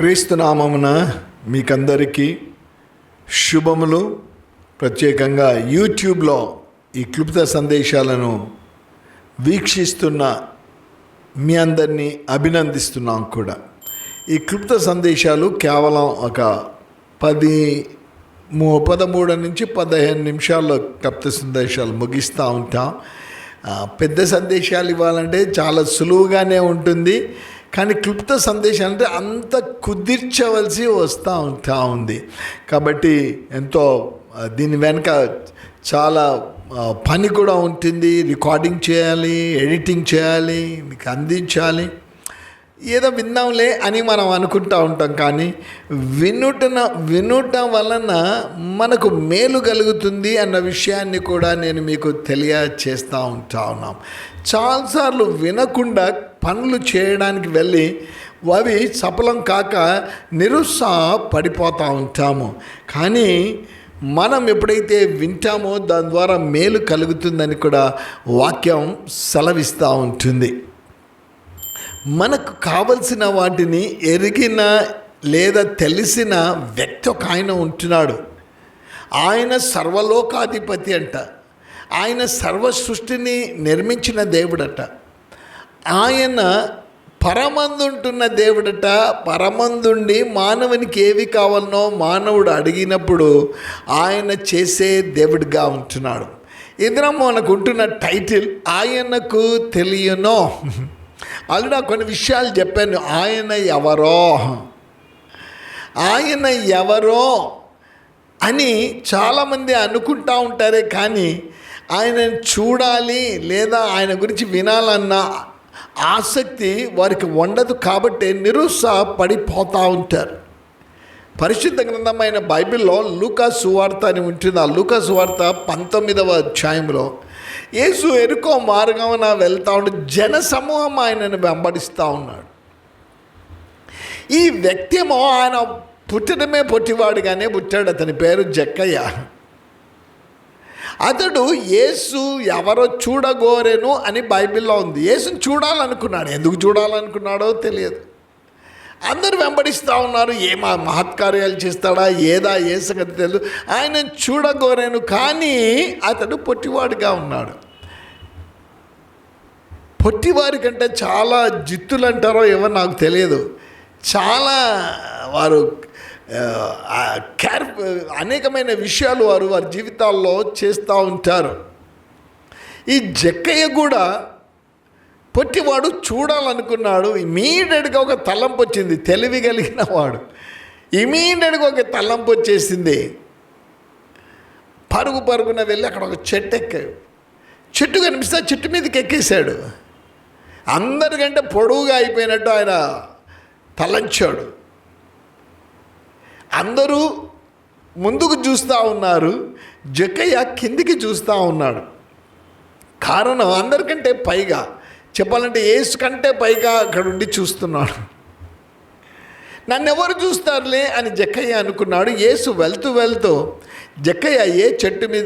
క్రీస్తునామమున మీకందరికీ శుభములు. ప్రత్యేకంగా యూట్యూబ్లో ఈ క్లుప్త సందేశాలను వీక్షిస్తున్న మీ అందరినీ అభినందిస్తున్నాం కూడా. ఈ క్లుప్త సందేశాలు కేవలం ఒక పది మూ పదమూడు నుంచి పదిహేను నిమిషాల్లో క్లుప్త సందేశాలు ముగిస్తూ ఉంటాం. పెద్ద సందేశాలు ఇవ్వాలంటే చాలా సులువుగానే ఉంటుంది. కానీ క్లుప్త సందేశం అంటే అంత కుదిర్చవలసి వస్తూ ఉంటా ఉంది. కాబట్టి ఎంతో దీని వెనుక చాలా పని కూడా ఉంటుంది. రికార్డింగ్ చేయాలి ఎడిటింగ్ చేయాలి మీకు అందించాలి. ఏదో విన్నాంలే అని మనం అనుకుంటూ ఉంటాం కానీ వినుటన వినుటం వలన మనకు మేలు కలుగుతుంది అన్న విషయాన్ని కూడా నేను మీకు తెలియచేస్తూ ఉంటా ఉన్నాం. చాలాసార్లు వినకుండా పనులు చేయడానికి వెళ్ళి అవి సఫలం కాక నిరుత్సాహ పడిపోతూ ఉంటాము. కానీ మనం ఎప్పుడైతే వింటామో దాని ద్వారా మేలు కలుగుతుందని కూడా వాక్యం సెలవిస్తూ ఉంటుంది. మనకు కావలసిన వాటిని ఎరిగిన లేదా తెలిసిన వ్యక్తి ఒక ఆయన ఉంటున్నాడు. ఆయన సర్వలోకాధిపతి అంట. ఆయన సర్వ సృష్టిని నిర్మించిన దేవుడట. ఆయన పరమందుంటున్న దేవుడట పరమందుండి మానవునికి ఏవి కావాలనో మానవుడు అడిగినప్పుడు ఆయన చేసే దేవుడిగా ఉంటున్నాడు. ఇద్దరం మనకు ఉంటున్న టైటిల్ ఆయనకు తెలియనో. ఆల్రెడీ కొన్ని విషయాలు చెప్పాను ఆయన ఎవరో. ఆయన ఎవరో అని చాలామంది అనుకుంటా ఉంటారే కానీ ఆయనను చూడాలి లేదా ఆయన గురించి వినాలన్నా ఆసక్తి వారికి ఉండదు కాబట్టి నిరుత్సాహపడిపోతూ ఉంటారు. పరిశుద్ధ గ్రంథమైన బైబిల్లో లూకా సువార్త అని ఉంటుంది. ఆ లూకా సువార్త పంతొమ్మిదవ అధ్యాయంలో యేసు ఎరుకో మార్గమున వెళ్తా ఉంటే జన సమూహం ఆయనను వెంబడిస్తూ ఉన్నాడు. ఈ వ్యక్తిమో ఆయన పుట్టడమే పొట్టివాడుగానే పుట్టాడు. అతని పేరు జక్కయ్య. అతడు యేసు ఎవరో చూడగోరెను అని బైబిల్లో ఉంది. యేసుని చూడాలనుకున్నాడు. ఎందుకు చూడాలనుకున్నాడో తెలియదు. అందరూ వెంబడిస్తూ ఉన్నారు. ఏ మా మహత్కార్యాలు చేస్తాడా? ఏదా? ఏ సంగతి తెలియదు ఆయన చూడగోరాను కానీ అతడు పొట్టివాడుగా ఉన్నాడు. పొట్టివారి కంటే చాలా జిత్తులు అంటారో ఏమో నాకు తెలియదు. చాలా వారు కేర్ అనేకమైన విషయాలు వారు వారి జీవితాల్లో చేస్తూ ఉంటారు. ఈ జక్కయ్య కూడా పొట్టివాడు చూడాలనుకున్నాడు ఇమీడియట్గా ఒక తలంపు వచ్చింది తెలివి కలిగిన వాడు ఇమీడియట్గా ఒక తలంపు వచ్చేసింది. పరుగు పరుగున వెళ్ళి అక్కడ ఒక చెట్టు ఎక్కాడు. చెట్టు కనిపిస్తే చెట్టు మీదకి ఎక్కేశాడు. అందరికంటే పొడవుగా అయిపోయినట్టు ఆయన తలంచాడు. అందరూ ముందుకు చూస్తూ ఉన్నారు జక్కయ్య కిందికి చూస్తూ ఉన్నాడు. కారణం అందరికంటే పైగా చెప్పాలంటే ఏసు కంటే పైగా అక్కడ ఉండి చూస్తున్నాడు. నన్ను ఎవరు చూస్తారులే అని జక్కయ్య అనుకున్నాడు. ఏసు వెళ్తూ వెళ్తూ జక్కయ్య ఏ చెట్టు మీద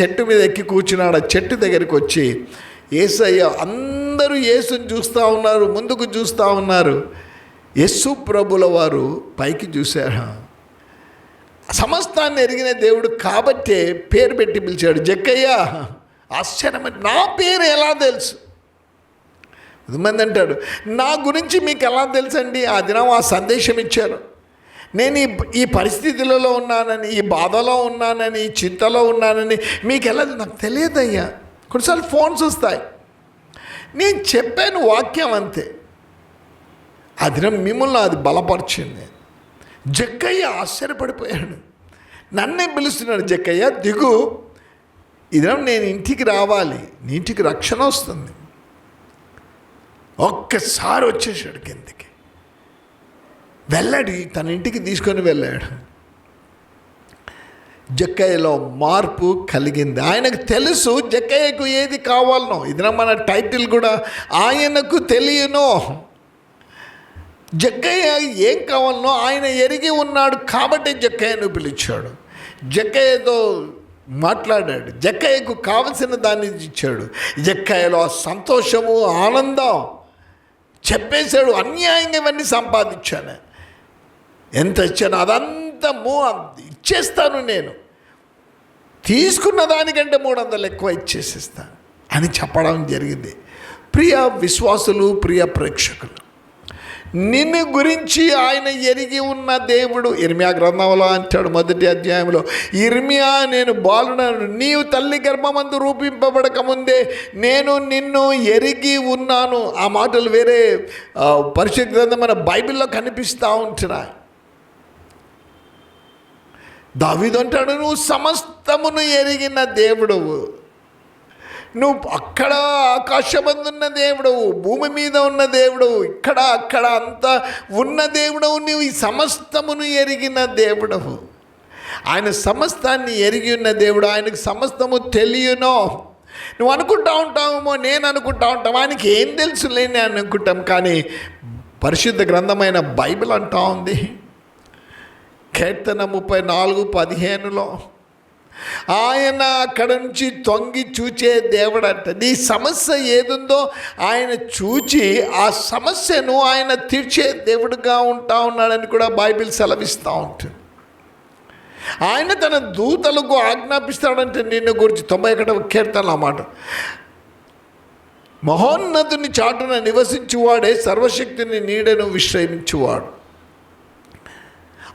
చెట్టు మీద ఎక్కి కూర్చున్నాడు ఆ చెట్టు దగ్గరికి వచ్చి ఏసయ్య అందరూ ఏసుని చూస్తూ ఉన్నారు ముందుకు చూస్తూ ఉన్నారు. యస్సు ప్రభుల వారు పైకి చూశారు. సమస్తాన్ని ఎరిగిన దేవుడు కాబట్టే పేరు పెట్టి పిలిచాడు జక్కయ్య ఆశ్చర్యమే నా పేరు ఎలా తెలుసు? కొంతమంది అంటాడు నా గురించి మీకు ఎలా తెలుసండి? ఆ దినం ఆ సందేశం ఇచ్చారు. నేను ఈ ఈ పరిస్థితులలో ఉన్నానని ఈ బాధలో ఉన్నానని ఈ చింతలో ఉన్నానని మీకు ఎలా నాకు తెలియదయ్యా. కొన్నిసార్లు ఫోన్స్ వస్తాయి. నేను చెప్పాను వాక్యం అంతే. ఆ దినం మిమ్మల్ని అది బలపరిచింది. జక్కయ్య ఆశ్చర్యపడిపోయాడు. నన్నే పిలుస్తున్నాడు జక్కయ్య దిగు. ఇదినం నేను ఇంటికి రావాలి నీ ఇంటికి రక్షణ వస్తుంది. ఒక్కసారి వచ్చేసాడు కిందకి. వెళ్ళాడు తన ఇంటికి తీసుకొని వెళ్ళాడు. జక్కయ్యలో మార్పు కలిగింది. ఆయనకు తెలుసు జక్కయ్యకు ఏది కావాలనో. ఇది మన టైటిల్ కూడా ఆయనకు తెలియనో. జక్కయ్య ఏం కావాలనో ఆయన ఎరిగి ఉన్నాడు కాబట్టి జక్కయ్యను పిలిచాడు. జక్కయ్యతో మాట్లాడాడు. జక్కయ్యకు కావలసిన దాన్ని ఇచ్చాడు. జక్కయ్యలో సంతోషము ఆనందం చెప్పేశాడు. అన్యాయంగా ఇవన్నీ సంపాదించాను. ఎంత ఇచ్చాను అదంతా మూ ఇచ్చేస్తాను నేను. తీసుకున్న దానికంటే మూడు వందలు ఎక్కువ ఇచ్చేసిస్తాను అని చెప్పడం జరిగింది. ప్రియ విశ్వాసులు ప్రియ ప్రేక్షకులు నిన్ను గురించి ఆయన ఎరిగి ఉన్న దేవుడు. ఇర్మియా గ్రంథంలో అంటాడు మొదటి అధ్యాయంలో ఇర్మియా నేను బాలుడను నీవు తల్లి గర్భమందు రూపింపబడక ముందే నేను నిన్ను ఎరిగి ఉన్నాను. ఆ మాటలు వేరే పరిశుద్ధ గ్రంథం మన బైబిల్లో కనిపిస్తూ ఉంటున్నాయి. దావిదంటాడు నువ్వు సమస్తమును ఎరిగిన దేవుడవు. నువ్వు అక్కడ ఆకాశమందున్న దేవుడవు భూమి మీద ఉన్న దేవుడవు ఇక్కడ అక్కడ అంతా ఉన్న దేవుడవు నువ్వు ఈ సమస్తమును ఎరిగిన దేవుడవు. ఆయన సమస్తాన్ని ఎరిగి ఉన్న దేవుడు ఆయనకు సమస్తము తెలియనో. నువ్వు అనుకుంటా ఉంటావేమో నేను అనుకుంటా ఉంటాం ఆయనకి ఏం తెలుసులే నేను అనుకుంటాం కానీ పరిశుద్ధ గ్రంథమైన బైబిల్ అంటా ఉంది. కీర్తన ముప్పై నాలుగు పదిహేనులో ఆయన అక్కడ నుంచి తొంగి చూచే దేవుడంట. నీ సమస్య ఏదుందో ఆయన చూచి ఆ సమస్యను ఆయన తీర్చే దేవుడుగా ఉంటా ఉన్నాడని కూడా బైబిల్ సెలవిస్తూ ఉంటుంది. ఆయన తన దూతలకు ఆజ్ఞాపిస్తాడంటే నిన్ను గురించి తొంభై ఒకటవ కీర్తన అన్నమాట మహోన్నతుని చాటున నివసించువాడే సర్వశక్తిని నీడను విశ్రమించువాడు.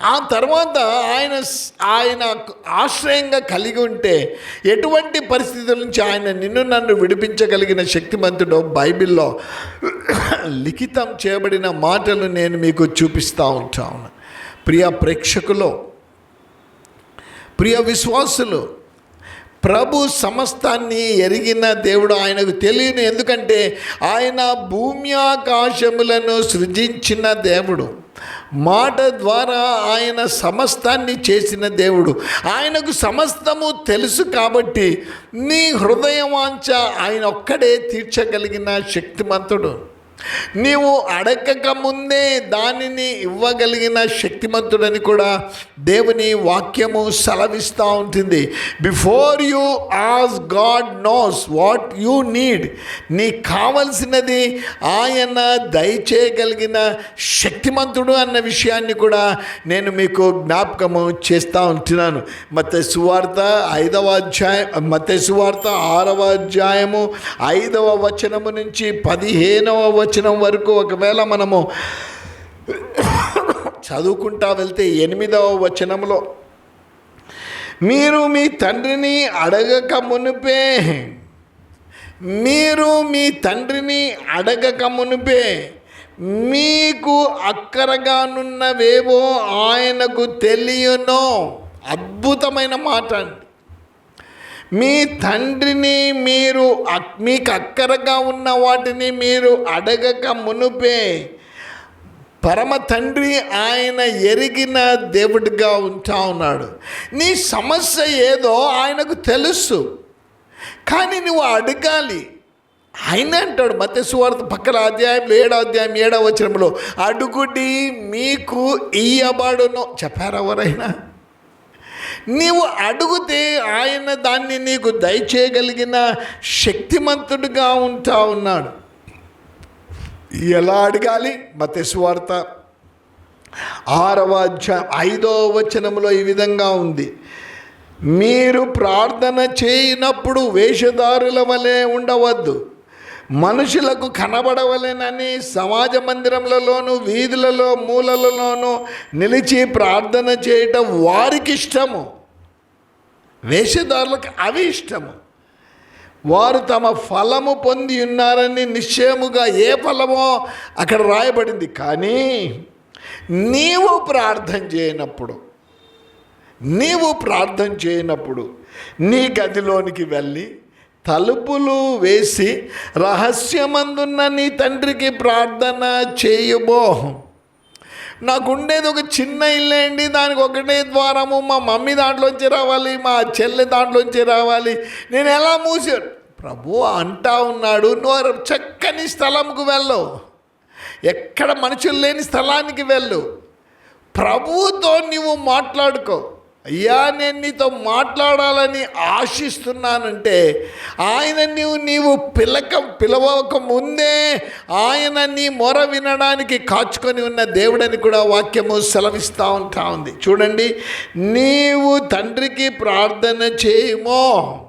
ఆ తర్వాత ఆయన ఆయన ఆశ్రయంగా కలిగి ఉంటే ఎటువంటి పరిస్థితుల నుంచి ఆయన నిన్ను నన్ను విడిపించగలిగిన శక్తిమంతుడో బైబిల్లో లిఖితం చేయబడిన మాటలు నేను మీకు చూపిస్తూ ఉంటాను. ప్రియ ప్రేక్షకులు ప్రియ విశ్వాసులు ప్రభు సమస్తాన్ని ఎరిగిన దేవుడు ఆయనకు తెలియని. ఎందుకంటే ఆయన భూమి ఆకాశములను సృజించిన దేవుడు. మాట ద్వారా ఆయన సమస్తాన్ని చేసిన దేవుడు. ఆయనకు సమస్తము తెలుసు కాబట్టి నీ హృదయవాంఛ ఆయన ఒక్కడే తీర్చగలిగిన శక్తిమంతుడు. నీవు అడగక ముందే దానిని ఇవ్వగలిగిన శక్తిమంతుడని కూడా దేవుని వాక్యము సెలవిస్తూ ఉంటుంది. Before you ask God knows what you need నీకు కావలసినది ఆయన దయచేయగలిగిన శక్తిమంతుడు అన్న విషయాన్ని కూడా నేను మీకు జ్ఞాపకము చేస్తూ ఉంటున్నాను. మత సువార్త ఐదవ అధ్యాయం మత సువార్త ఆరవ అధ్యాయము ఐదవ వచనము నుంచి పదిహేనవ వచనం వరకు ఒకవేళ మనము చదువుకుంటా వెళ్తే ఎనిమిదవ వచనంలో మీరు మీ తండ్రిని అడగక మునిపే మీరు మీ తండ్రిని అడగక మునిపే మీకు అక్కరగానున్నవేవో ఆయనకు తెలియనో అద్భుతమైన మాట అండి. మీ తండ్రిని మీరు మీకు అక్కరగా ఉన్న వాటిని మీరు అడగక మునుపే పరమ తండ్రి ఆయన ఎరిగిన దేవుడిగా ఉంటా ఉన్నాడు. నీ సమస్య ఏదో ఆయనకు తెలుసు. కానీ నువ్వు అడగాలి. ఆయన అంటాడు మత్స్యవార్త పక్కన అధ్యాయంలో ఏడో అధ్యాయం ఏడో వచనంలో అడుగుడి మీకు ఇయ్యబడును. చెప్పారు ఎవరైనా? నీవు అడుగుతే ఆయన దాన్ని నీకు దయచేయగలిగిన శక్తిమంతుడిగా ఉంటా ఉన్నాడు. ఎలా అడగాలి? మతేశ్వార్త ఆరవ అధ్యాయం ఐదవ వచనంలో ఈ విధంగా ఉంది. మీరు ప్రార్థన చేయనప్పుడు వేషధారుల వలె ఉండవద్దు. మనుషులకు కనబడవలేనని సమాజ మందిరములలోను వీధులలో మూలలలోనూ నిలిచి ప్రార్థన చేయటం వారికి ఇష్టము. వేషధారులకు అవి ఇష్టము. వారు తమ ఫలము పొంది ఉన్నారని నిశ్చయముగా ఏ ఫలమో అక్కడ రాయబడింది. కానీ నీవు ప్రార్థన చేయనప్పుడు నీవు ప్రార్థన చేయనప్పుడు నీ గదిలోనికి వెళ్ళి తలుపులు వేసి రహస్యమందున్న నీ తండ్రికి ప్రార్థన చేయబో. నాకు ఉండేది ఒక చిన్న ఇల్లు అండి. దానికి ఒకటే ద్వారము. మా మమ్మీ దాంట్లోంచి రావాలి మా చెల్లె దాంట్లోంచి రావాలి. నేను ఎలా మూసాను ప్రభు అంటా ఉన్నాడు నువ్వు చక్కని స్థలంకు వెళ్ళవు ఎక్కడ మనుషులు లేని స్థలానికి వెళ్ళు. ప్రభువుతో నువ్వు మాట్లాడుకో. అయ్యా నేను నీతో మాట్లాడాలని ఆశిస్తున్నానంటే ఆయన నీవు నీవు పిలక పిలవక ముందే ఆయన నీ మొర వినడానికి కాచుకొని ఉన్న దేవుడని కూడా వాక్యము సెలవిస్తూ ఉంటా ఉంది. చూడండి నీవు తండ్రికి ప్రార్థన చేయమో.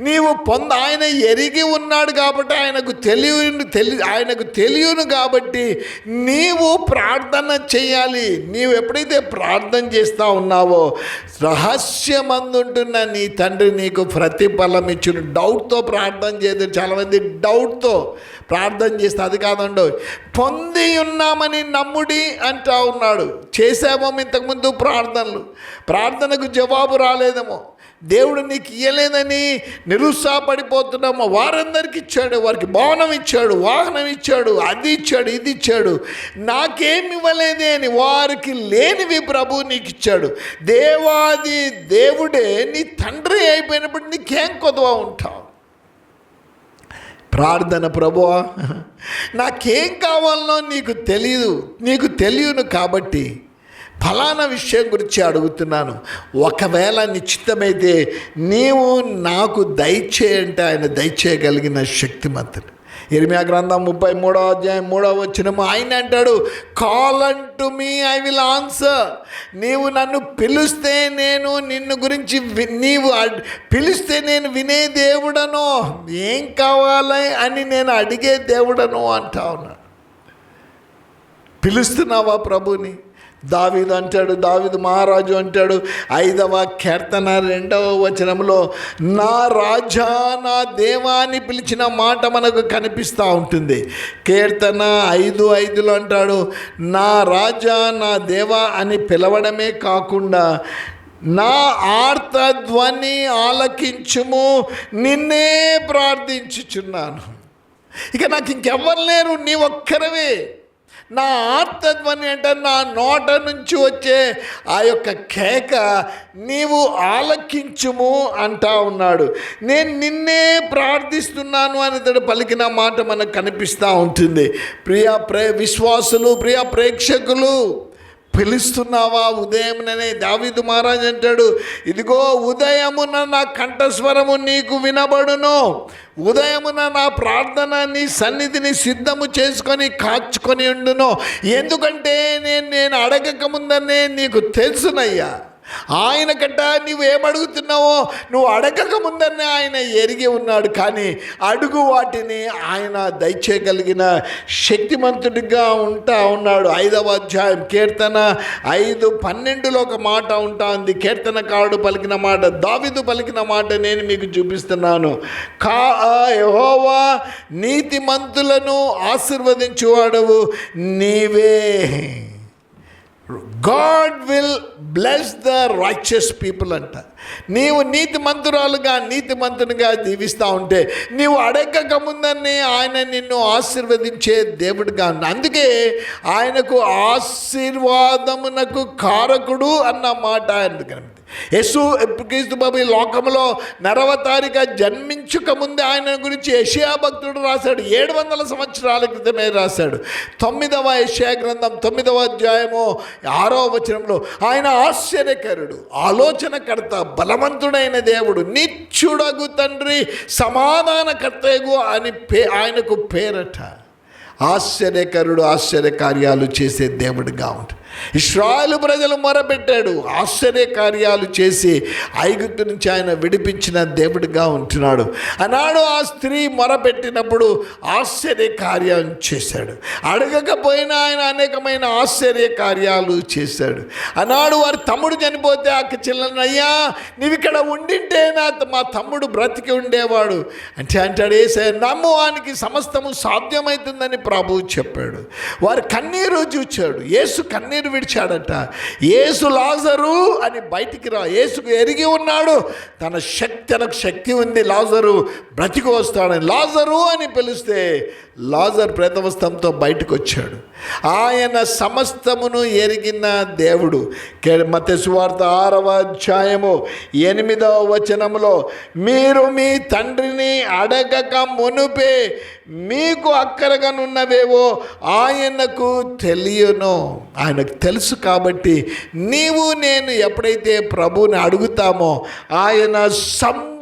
నీవు పొంద ఆయన ఎరిగి ఉన్నాడు కాబట్టి ఆయనకు తెలియను తెలి ఆయనకు తెలియను కాబట్టి నీవు ప్రార్థన చేయాలి. నీవు ఎప్పుడైతే ప్రార్థన చేస్తూ ఉన్నావో రహస్యమందుంటున్న నీ తండ్రి నీకు ప్రతిఫలం ఇచ్చిన. డౌట్తో ప్రార్థన చేయదు చాలామంది డౌట్తో ప్రార్థన చేస్తే అది కాదండో పొంది ఉన్నామని నమ్ముడి అంటా ఉన్నాడు. చేసామో ఇంతకుముందు ప్రార్థనలు. ప్రార్థనకు జవాబు రాలేదేమో. దేవుడు నీకు ఇయ్యలేదని నిరుత్సాహపడిపోతున్నామో వారందరికి ఇచ్చాడు వారికి భవనం ఇచ్చాడు వాహనం ఇచ్చాడు అది ఇచ్చాడు ఇది ఇచ్చాడు. నాకేమి ఇవ్వలేదే అని వారికి లేనివి ప్రభు నీకు ఇచ్చాడు. దేవాది దేవుడే నీ తండ్రి అయిపోయినప్పుడు నీకేం కొదవ ఉంటావు? ప్రార్థన ప్రభువా నాకేం కావాలనో నీకు తెలియదు నీకు తెలియను కాబట్టి ఫలానా విషయం గురించి అడుగుతున్నాను. ఒకవేళ నిశ్చితమైతే నీవు నాకు దయచేయంటే ఆయన దయచేయగలిగిన శక్తిమంతుడు ఇరిమియా గ్రంథం ముప్పై మూడో అధ్యాయం మూడో వచ్చినము ఆయన అంటాడు call unto me I will answer నీవు నన్ను పిలిస్తే నేను నిన్ను గురించి వి- నీవు అడ్- పిలిస్తే నేను వినే దేవుడను? ఏం కావాలి అని నేను అడిగే దేవుడను అంటా ఉన్నాను పిలుస్తున్నావా ప్రభుని? దావీదు అంటాడు దావీదు మహారాజు అంటాడు. ఐదవ కీర్తన రెండవ వచనంలో నా రాజా నా దేవాన్ని పిలిచిన మాట మనకు కనిపిస్తూ ఉంటుంది. కీర్తన ఐదు ఐదులో అంటాడు నా రాజా నా దేవా అని పిలవడమే కాకుండా నా ఆర్త ధ్వని ఆలకించుము నిన్నే ప్రార్థించుచున్నాను. ఇక నాకు ఇంకెవ్వరు లేరు నీ ఒక్కరవే. నా ఆత్మధ్వని అంటే నా నోట నుంచి వచ్చే ఆ యొక్క కేక నీవు ఆలకించుము అంటా ఉన్నాడు. నేను నిన్నే ప్రార్థిస్తున్నాను అని ఇతడు పలికిన మాట మనకు కనిపిస్తూ ఉంటుంది. ప్రియ ప్రే విశ్వాసులు ప్రియ ప్రేక్షకులు పిలుస్తున్నావా ఉదయంననే దావిదు మహారాజ్ అంటాడు ఇదిగో ఉదయమున నా కంఠస్వరము నీకు వినబడును. ఉదయమున నా ప్రార్థనని సన్నిధిని సిద్ధము చేసుకొని కాచుకొని ఉండును. ఎందుకంటే నేను నేను అడగక ముందనే నీకు తెలుసునయ్యా. ఆయన కట్ట నువ్వు ఏమడుగుతున్నావో నువ్వు అడగక ముందనే ఆయన ఎరిగి ఉన్నాడు. కానీ అడుగు వాటిని ఆయన దయచేయగలిగిన శక్తిమంతుడిగా ఉంటా ఉన్నాడు. ఐదవ అధ్యాయం కీర్తన ఐదు పన్నెండులో ఒక మాట ఉంటా ఉంది కీర్తనకారుడు పలికిన మాట దావిదు పలికిన మాట నేను మీకు చూపిస్తున్నాను. కా యహోవా నీతిమంతులను ఆశీర్వదించువాడవు. నీవే God will bless the righteous people అంట. నీవు నీతి మంతురాలుగా నీతి మంతునిగా జీవిస్తూ ఉంటే నీవు అడగక ముందనే ఆయన నిన్ను ఆశీర్వదించే దేవుడిగా అందుకే ఆయనకు ఆశీర్వాదమునకు కారకుడు అన్న మాట అందుకని యేసు క్రీస్తు బాబు ఈ లోకంలో నరవతారిగా జన్మించుక ముందే ఆయన గురించి యషియా భక్తుడు రాశాడు. ఏడు వందల సంవత్సరాల క్రితమే రాశాడు. తొమ్మిదవ యషియా గ్రంథం తొమ్మిదవ అధ్యాయము ఆరో వచనంలో ఆయన ఆశ్చర్యకరుడు ఆలోచనకర్త బలవంతుడైన దేవుడు నిత్యుడగు తండ్రి సమాధానకర్తగు అని పే ఆయనకు పేరట. ఆశ్చర్యకరుడు ఆశ్చర్య కార్యాలు చేసే దేవుడిగా ఉంటాడు. ఇస్రాయలు ప్రజలు మొరపెట్టాడు. ఆశ్చర్య కార్యాలు చేసి ఐగుప్తు నుంచి ఆయన విడిపించిన దేవుడిగా ఉంటున్నాడు. అన్నాడు ఆ స్త్రీ మొరపెట్టినప్పుడు ఆశ్చర్య కార్యం చేశాడు. అడగకపోయినా ఆయన అనేకమైన ఆశ్చర్య కార్యాలు చేశాడు. అన్నాడు వారి తమ్ముడు చనిపోతే అక్క చిల్లనయ్యా నీవు ఇక్కడ ఉండింటే నా మా తమ్ముడు బ్రతికి ఉండేవాడు. అంటే అంటాడు ఏసే నమ్మువానికి సమస్తము సాధ్యమవుతుందని ప్రభువు చెప్పాడు. వారు కన్నీరు చూచాడు యేసు కన్నీరు విడిచాడట. యేసు లాజరు అని బయటికి రా. ఏసుకు ఎరిగి ఉన్నాడు. తన శక్తి తనకు శక్తి ఉంది. లాజరు బ్రతికి వస్తాడని. లాజరు అని పిలిస్తే లాజర్ ప్రేతవస్తంతో బయటకు వచ్చాడు ఆయన సమస్తమును ఎరిగిన దేవుడు. మతసువార్త ఆరవ అధ్యాయము ఎనిమిదవ వచనములో మీరు మీ తండ్రిని అడగక మునుపే మీకు అక్కరగానున్నవేవో ఆయనకు తెలియను. ఆయనకు తెలుసు కాబట్టి నీవు నేను ఎప్పుడైతే ప్రభువుని అడుగుతామో ఆయన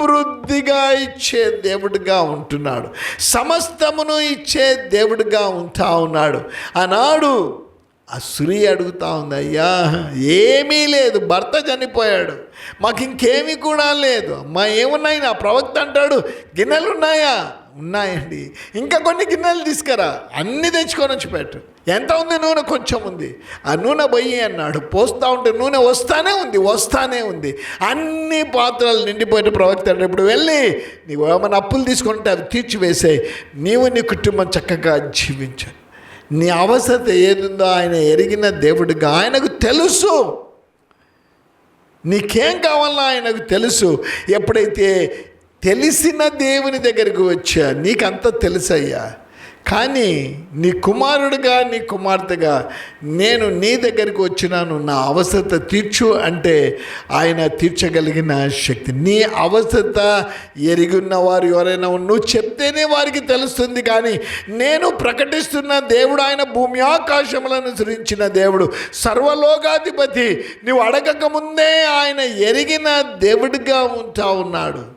సమృద్ధిగా ఇచ్చే దేవుడిగా ఉంటున్నాడు. సమస్తమును ఇచ్చే దేవుడిగా ఉంటా ఉన్నాడు. ఆనాడు ఆ స్త్రీ అడుగుతా ఉంది అయ్యా ఏమీ లేదు భర్త చనిపోయాడు. మాకు ఇంకేమీ కూడా లేదు. అమ్మా ఏమున్నాయి? నా ప్రవక్త అంటాడు గిన్నెలు ఉన్నాయా ఉన్నాయండి. ఇంకా కొన్ని గిన్నెలు తీసుకురా. అన్నీ తెచ్చుకొని వచ్చి పెట్టు. ఎంత ఉంది నూనె? కొంచెం ఉంది. ఆ నూనె పోయి అన్నాడు. పోస్తూ ఉంటే నూనె వస్తానే ఉంది వస్తానే ఉంది. అన్ని పాత్రలు నిండిపోయిన ప్రవక్త ఇప్పుడు వెళ్ళి నీవు ఏమైనా అప్పులు తీసుకుంటే అవి తీర్చివేసే నీవు నీ కుటుంబం చక్కగా జీవించు. నీ అవసరత ఏదుందో ఆయన ఎరిగిన దేవుడిగా ఆయనకు తెలుసు. నీకేం కావాలో ఆయనకు తెలుసు. ఎప్పుడైతే తెలిసిన దేవుని దగ్గరికి వచ్చా నీకంత తెలుసయ్యా. కానీ నీ కుమారుడుగా నీ కుమార్తెగా నేను నీ దగ్గరికి వచ్చినాను. నా అవసరత తీర్చు అంటే ఆయన తీర్చగలిగిన శక్తి. నీ అవసరత ఎరిగి ఉన్నవారు ఎవరైనా నువ్వు చెప్తేనే వారికి తెలుస్తుంది. కానీ నేను ప్రకటిస్తున్న దేవుడు ఆయన భూమి ఆకాశములను సృజించిన దేవుడు సర్వలోకాధిపతి. నువ్వు అడగక ముందే ఆయన ఎరిగిన దేవుడిగా ఉంటా ఉన్నాడు.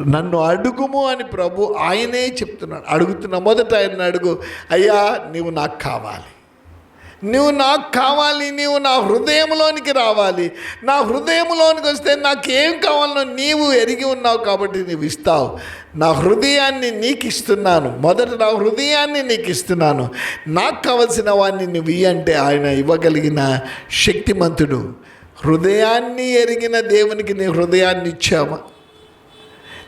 నన్ను అడుగుము అని ప్రభు ఆయనే చెప్తున్నాడు. అడుగుతున్న మొదట ఆయన అడుగు. అయ్యా నీవు నాకు కావాలి. నువ్వు నాకు కావాలి నీవు నా హృదయంలోనికి రావాలి. నా హృదయంలోనికి వస్తే నాకేం కావాలనో నీవు ఎరిగి ఉన్నావు కాబట్టి నీవు ఇస్తావు. నా హృదయాన్ని నీకు ఇస్తున్నాను. మొదట నా హృదయాన్ని నీకు ఇస్తున్నాను. నాకు కావలసిన వాడిని నువ్వు అంటే ఆయన ఇవ్వగలిగిన శక్తిమంతుడు. హృదయాన్ని ఎరిగిన దేవునికి నీ హృదయాన్ని ఇచ్చావా?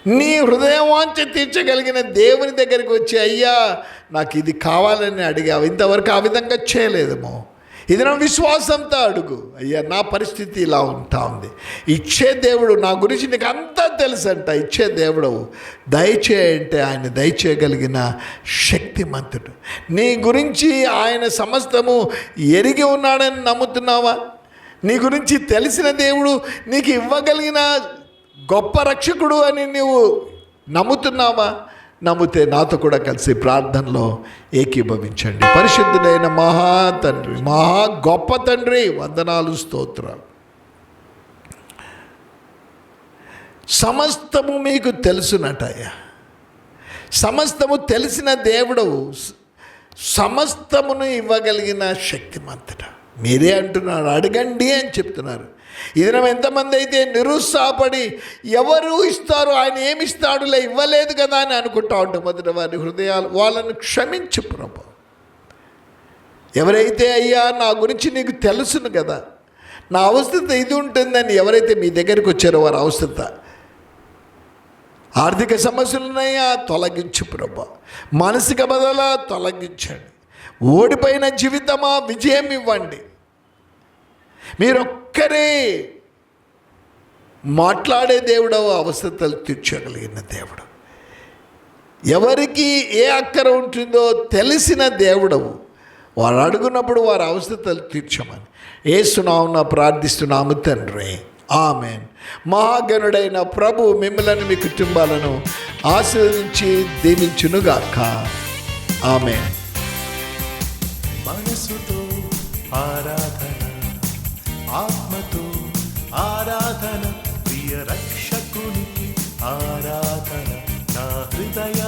నీ హృదయవాంఛ తీర్చగలిగిన దేవుని దగ్గరికి వచ్చి అయ్యా నాకు ఇది కావాలని అడిగావు. ఇంతవరకు ఆ విధంగా చేయలేదేమో ఇది నా విశ్వాసంతో అడుగు. అయ్యా నా పరిస్థితి ఇలా ఉంటా ఉంది. ఇచ్చే దేవుడు నా గురించి నీకు అంతా తెలుసు అంట ఇచ్చే దేవుడు దయచేయంటే ఆయన దయచేయగలిగిన శక్తిమంతుడు. నీ గురించి ఆయన సమస్తము ఎరిగి ఉన్నాడని నమ్ముతున్నావా? నీ గురించి తెలిసిన దేవుడు నీకు ఇవ్వగలిగిన గొప్ప రక్షకుడు అని నీవు నమ్ముతున్నావా? నమ్మితే నాతో కూడా కలిసి ప్రార్థనలో ఏకీభవించండి. పరిశుద్ధుడైన మహా తండ్రి మహా గొప్ప తండ్రి వందనాలు స్తోత్రాలు. సమస్తము మీకు తెలుసునటయ్యా. సమస్తము తెలిసిన దేవుడు సమస్తమును ఇవ్వగలిగిన శక్తిమంతుడు మీరే అంటున్నారు అడగండి అని చెప్తున్నారు. ఇది మనం ఎంతమంది అయితే నిరుత్సాహపడి ఎవరు ఇస్తారు ఆయన ఏమి ఇస్తాడులే ఇవ్వలేదు కదా అని అనుకుంటా ఉంటాం మొదట వారి హృదయాలు వాళ్ళను క్షమించు ప్రభు. ఎవరైతే అయ్యా నా గురించి నీకు తెలుసును కదా నా అవస్థత ఇది ఉంటుందని ఎవరైతే మీ దగ్గరికి వచ్చారో వారి అవస్థత ఆర్థిక సమస్యలున్నాయా? తొలగించు ప్రభా. మానసిక బదల తొలగించండి. ఓడిపోయిన జీవితమా? విజయం ఇవ్వండి. మీరొక్కరే మాట్లాడే దేవుడు అవసరతలు తీర్చగలిగిన దేవుడు. ఎవరికి ఏ అక్కర ఉంటుందో తెలిసిన దేవుడవు వారు అడుగున్నప్పుడు వారి అవసరతలు తీర్చమని. ఏసునామున ప్రార్థిస్తున్నాము తండ్రి. ఆమెన్. మహాగణుడైన ప్రభు మిమ్మలను మీ కుటుంబాలను ఆశీర్వదించి దీవించునుగాక. ఆమె మనసుతో ఆరాధన రక్షకునికి ఆరాధన. నా హృదయ